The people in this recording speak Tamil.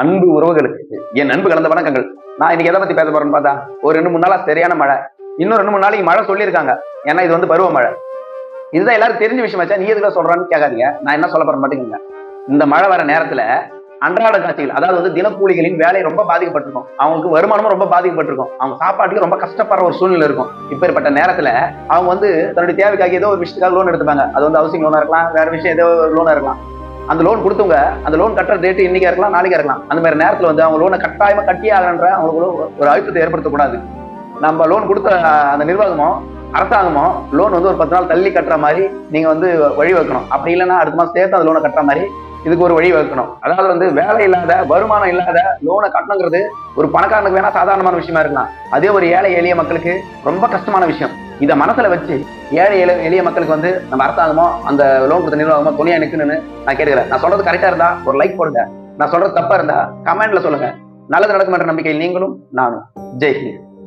அன்பு உறவுகளுக்கு என் அன்பு கலந்த வணக்கங்கள். நான் இன்னைக்கு எதை பத்தி பேச போறேன்னு பார்த்தா ஒரு ரெண்டு மூணு நாளா சரியான மழை. இன்னும் ரெண்டு மூணு நாளைக்கு மழை சொல்லியிருக்காங்க. ஏன்னா இது வந்து பருவ மழை. இதுதான் எல்லாரும் தெரிஞ்ச விஷயம் வச்சா நீ எதுல சொல்றான்னு கேட்காதீங்க. நான் என்ன சொல்ல போறேன் மாட்டேங்குங்க இந்த மழை வர நேரத்துல அன்றாட காட்சிகள் அதாவது வந்து தினக்கூலிகளின் வேலை ரொம்ப பாதிக்கப்பட்டிருக்கும். அவங்களுக்கு வருமானமும் ரொம்ப பாதிக்கப்பட்டிருக்கும். அவங்க சாப்பாட்டுக்கு ரொம்ப கஷ்டப்படுற ஒரு சூழ்நிலை இருக்கும். இப்பேற்பட்ட நேரத்துல அவங்க வந்து தன்னுடைய தேவைக்காக ஏதோ ஒரு விஷயத்துக்காக லோன் எடுத்துப்பாங்க. அது வந்து ஹவுசிங் லோனா இருக்கலாம் வேற விஷயம் ஏதோ ஒரு லோனா இருக்கலாம். அந்த லோன் கொடுத்தவங்க அந்த லோன் கட்டுற டேட் இன்னைக்கு இருக்கலாம் நாளைக்கு இருக்கலாம். அந்த மாதிரி நேரத்தில் வந்து அவங்க லோனை கட்டாயமாக கட்டி ஆகணுன்ற அவங்களுக்கு ஒரு அழுத்தத்தை ஏற்படுத்தக்கூடாது. நம்ம லோன் கொடுத்த அந்த நிர்வாகமோ அரசாங்கமோ லோன் வந்து ஒரு பத்து நாள் தள்ளி கட்டுற மாதிரி நீங்கள் வந்து வழி வைக்கணும் அப்படி இல்லைன்னா அடுத்த மாதம் சேர்த்து அந்த லோனை கட்டுற மாதிரி இதுக்கு ஒரு வழி வைக்கணும் அதாவது வந்து வேலை இல்லாத வருமானம் இல்லாத லோனை கட்டணுங்கிறது ஒரு பணக்காரனுக்கு வேணா சாதாரணமான விஷயமா இருக்கலாம். அதே ஒரு ஏழை எளிய மக்களுக்கு ரொம்ப கஷ்டமான விஷயம். இதை மனசுல வச்சு ஏழை எளிய எளிய மக்களுக்கு வந்து நம்ம அரசாங்கமோ அந்த லோன் கொடுத்த நிர்வாகமோ துணியா நிற்கணும்னு நான் கேட்கிறேன் நான் சொல்றது கரெக்டா இருந்தா ஒரு லைக் போடுங்க. நான் சொல்றது தப்பா இருந்தா கமெண்ட்ல சொல்லுங்க. நல்லது நடக்கும் என்ற நம்பிக்கையில் நீங்களும் நானும். ஜெய் ஹிந்த்.